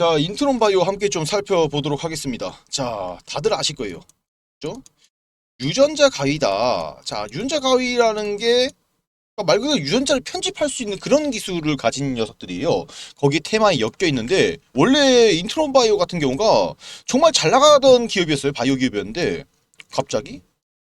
자, 인트론 바이오 함께 좀 살펴보도록 하겠습니다. 자, 다들 아실 거예요. 그죠? 유전자 가위다. 자, 유전자 가위라는 게 그러니까 말 그대로 유전자를 편집할 수 있는 그런 기술을 가진 녀석들이에요. 거기에 테마에 엮여 있는데 원래 인트론 바이오 같은 경우가 정말 잘 나가던 기업이었어요. 바이오 기업이었는데 갑자기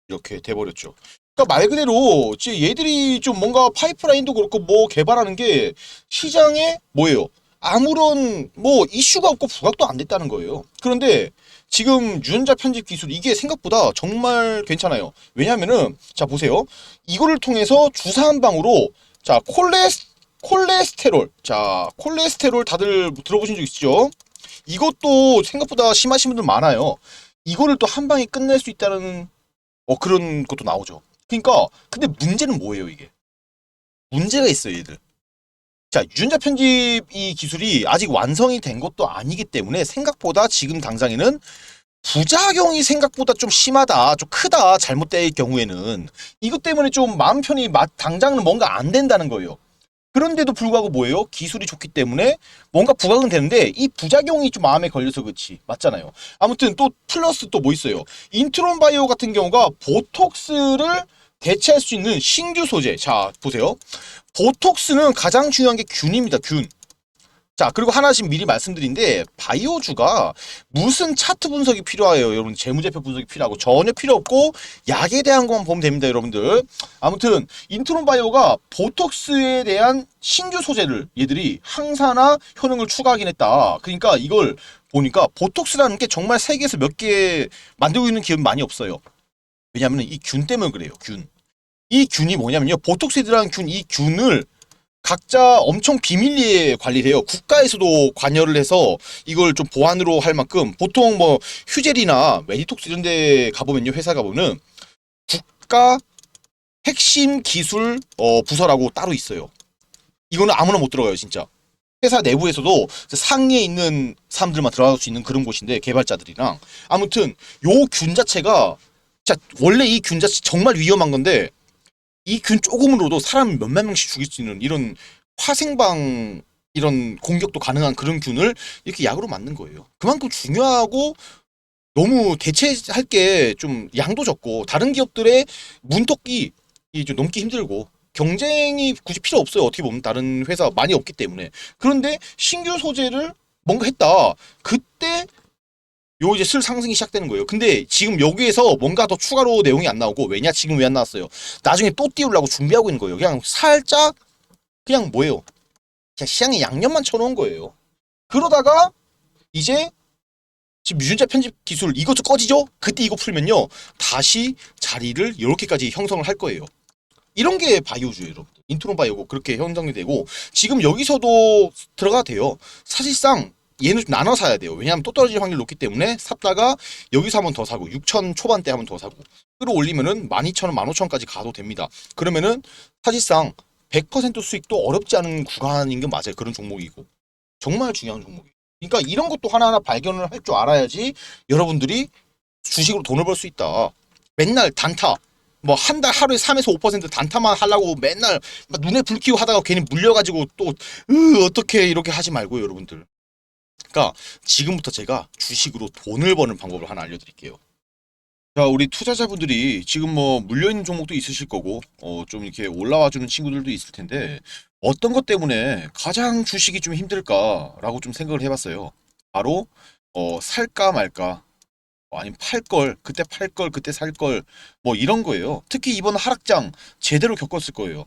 이렇게 돼버렸죠. 그러니까 말 그대로 얘들이 좀 뭔가 파이프라인도 그렇고 뭐 개발하는 게 시장에 뭐예요? 아무런 뭐 이슈가 없고 부각도 안 됐다는 거예요. 그런데 지금 유전자 편집 기술 이게 생각보다 정말 괜찮아요. 왜냐면은 자 보세요. 이거를 통해서 주사 한 방으로 자 콜레스 콜레스테롤 자 콜레스테롤 다들 들어보신 적 있으죠? 이것도 생각보다 심하신 분들 많아요. 이거를 또 한 방에 끝낼 수 있다는 어 그런 것도 나오죠. 그러니까 근데 문제는 뭐예요 이게? 문제가 있어요 얘들. 자 유전자 편집 이 기술이 아직 완성이 된 것도 아니기 때문에 생각보다 지금 당장에는 부작용이 생각보다 좀 심하다, 좀 크다, 잘못될 경우에는 이것 때문에 좀 마음 편히 마- 당장은 뭔가 안 된다는 거예요. 그런데도 불구하고 뭐예요? 기술이 좋기 때문에 뭔가 부각은 되는데 이 부작용이 좀 마음에 걸려서 그렇지 맞잖아요. 아무튼 또 플러스 또 뭐 있어요? 인트론 바이오 같은 경우가 보톡스를 대체할 수 있는 신규 소재. 자 보세요. 보톡스는 가장 중요한 게 균입니다. 균. 자 그리고 하나씩 미리 말씀드린데 바이오주가 무슨 차트 분석이 필요해요 여러분 재무제표 분석이 필요하고 전혀 필요 없고 약에 대한 것만 보면 됩니다 여러분들 아무튼 인트론 바이오가 보톡스에 대한 신규 소재를 얘들이 항산화 효능을 추가하긴 했다 그러니까 이걸 보니까 보톡스라는 게 정말 세계에서 몇 개 만들고 있는 기업이 많이 없어요 왜냐하면 이 균 때문에 그래요 균 이 균이 뭐냐면요 들어간 균이 균을 각자 엄청 비밀리에 관리를 해요. 국가에서도 관여를 해서 이걸 좀 보안으로 할 만큼 보통 뭐 휴젤이나 메디톡스 이런 데 가보면요. 회사 가보면 국가 핵심 기술 어, 부서라고 따로 있어요. 이거는 아무나 못 들어가요, 진짜. 회사 내부에서도 상위에 있는 사람들만 들어갈 수 있는 그런 곳인데 개발자들이랑 아무튼 요 균 자체가 자 원래 이 균 자체 정말 위험한 건데 이 균 조금으로도 사람 몇몇 명씩 죽일 수 있는 이런 화생방 이런 공격도 가능한 그런 균을 이렇게 약으로 만든 거예요. 그만큼 중요하고 너무 대체할 게 좀 양도 적고 다른 기업들의 문턱이 이좀 넘기 힘들고 경쟁이 굳이 필요 없어요. 어떻게 보면 다른 회사 많이 없기 때문에. 그런데 신규 소재를 뭔가 했다. 그때 요 이제 슬 상승이 시작되는 거예요. 근데 지금 여기에서 뭔가 더 추가로 내용이 안 나오고 왜냐 지금 왜 안 나왔어요? 나중에 또 띄우려고 준비하고 있는 거예요. 그냥 살짝 그냥 뭐예요? 그냥 시장에 양념만 쳐놓은 거예요. 그러다가 이제 지금 유전자 편집 기술 이것도 꺼지죠? 그때 이거 풀면요 다시 자리를 이렇게까지 형성을 할 거예요. 이런 게 바이오주예요, 여러분. 인트론 바이오고 그렇게 형성이 되고 지금 여기서도 들어가 돼요. 사실상 얘는 좀 나눠 사야 돼요. 왜냐하면 또 떨어질 확률이 높기 때문에 샀다가 여기서 한번 더 사고 6천 초반대 한번 더 사고 끌어올리면은 12,000원, 15,000원까지 가도 됩니다. 그러면은 사실상 100% 수익도 어렵지 않은 구간인 게 맞아요. 그런 종목이고 정말 중요한 종목이에요. 그러니까 이런 것도 하나하나 발견을 할 줄 알아야지 여러분들이 주식으로 돈을 벌 수 있다. 맨날 단타 뭐 한 달 하루에 3에서 5% 단타만 하려고 맨날 막 눈에 불 켜고 하다가 괜히 물려가지고 또 으, 어떻게 이렇게 하지 말고 여러분들. 그러니까 지금부터 제가 주식으로 돈을 버는 방법을 하나 알려드릴게요. 자, 우리 투자자분들이 지금 뭐 물려있는 종목도 있으실 거고, 어, 좀 이렇게 올라와 주는 친구들도 있을 텐데, 어떤 것 때문에 가장 주식이 좀 힘들까라고 좀 생각을 해봤어요. 바로, 어, 살까 말까, 어, 아니면 팔 걸, 그때 팔 걸, 그때 살 걸, 뭐 이런 거예요. 특히 이번 하락장 제대로 겪었을 거예요.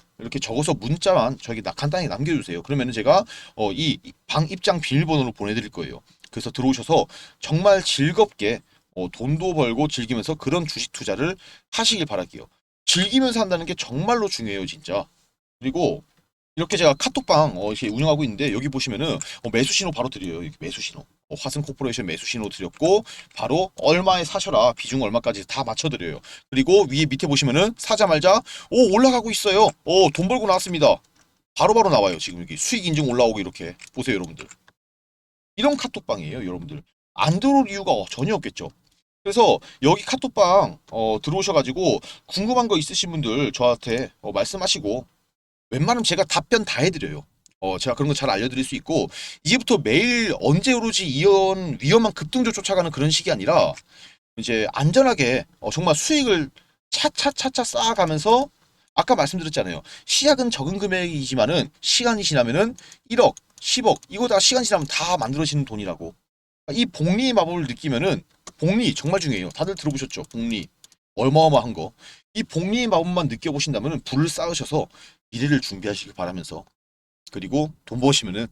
이렇게 적어서 문자만 저에게 나- 간단히 남겨주세요. 그러면은 제가 어, 이방 입장 비밀번호를 보내드릴 거예요. 그래서 들어오셔서 정말 즐겁게 어, 돈도 벌고 즐기면서 그런 주식 투자를 하시길 바랄게요. 즐기면서 한다는 게 정말로 중요해요, 진짜. 그리고 이렇게 제가 카톡방 어, 이렇게 운영하고 있는데 여기 보시면은 어, 매수 신호 바로 드려요. 매수 신호. 어, 화승 코퍼레이션 매수 신호 드렸고 바로 얼마에 사셔라 비중 얼마까지 다 맞춰드려요. 그리고 위에 밑에 보시면은 사자말자 오 올라가고 있어요. 오 돈 벌고 나왔습니다. 바로 바로 나와요. 지금 여기 수익 인증 올라오고 이렇게 보세요, 여러분들. 이런 카톡방이에요, 여러분들. 안 들어올 이유가 전혀 없겠죠. 그래서 여기 카톡방 어, 들어오셔가지고 궁금한 거 있으신 분들 저한테 어, 말씀하시고 웬만하면 제가 답변 다 해드려요. 어, 제가 그런 거 잘 알려드릴 수 있고 이제부터 매일 언제 오르지 이런 위험한 급등조 쫓아가는 그런 식이 아니라 이제 안전하게 어, 정말 수익을 차차차차 쌓아가면서 아까 말씀드렸잖아요. 시작은 적은 금액이지만은 시간이 지나면은 1억, 10억 이거 다 시간 지나면 다 만들어지는 돈이라고. 이 복리의 마법을 느끼면은 복리 정말 중요해요. 다들 들어보셨죠? 복리 어마어마한 거. 이 복리의 마법만 느껴보신다면은 불을 쌓으셔서 미래를 준비하시길 바라면서 그리고 돈 버시면은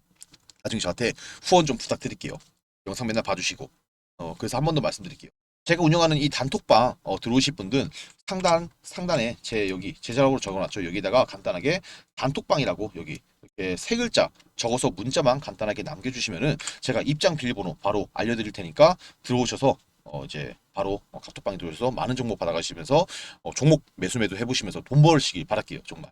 나중에 저한테 후원 좀 부탁드릴게요. 영상 맨날 봐주시고 어 그래서 한 번 더 말씀드릴게요. 제가 운영하는 이 단톡방 어, 들어오실 분들 상단 상단에 제 여기 제자락으로 적어놨죠. 여기다가 간단하게 단톡방이라고 여기 이렇게 세 글자 적어서 문자만 간단하게 남겨주시면은 제가 입장 비밀번호 바로 알려드릴 테니까 들어오셔서 어 이제 바로 어, 카톡방에 들어오셔서 많은 정보 받아가시면서 어, 종목 매수 매도 해보시면서 돈 벌시길 바랄게요 정말.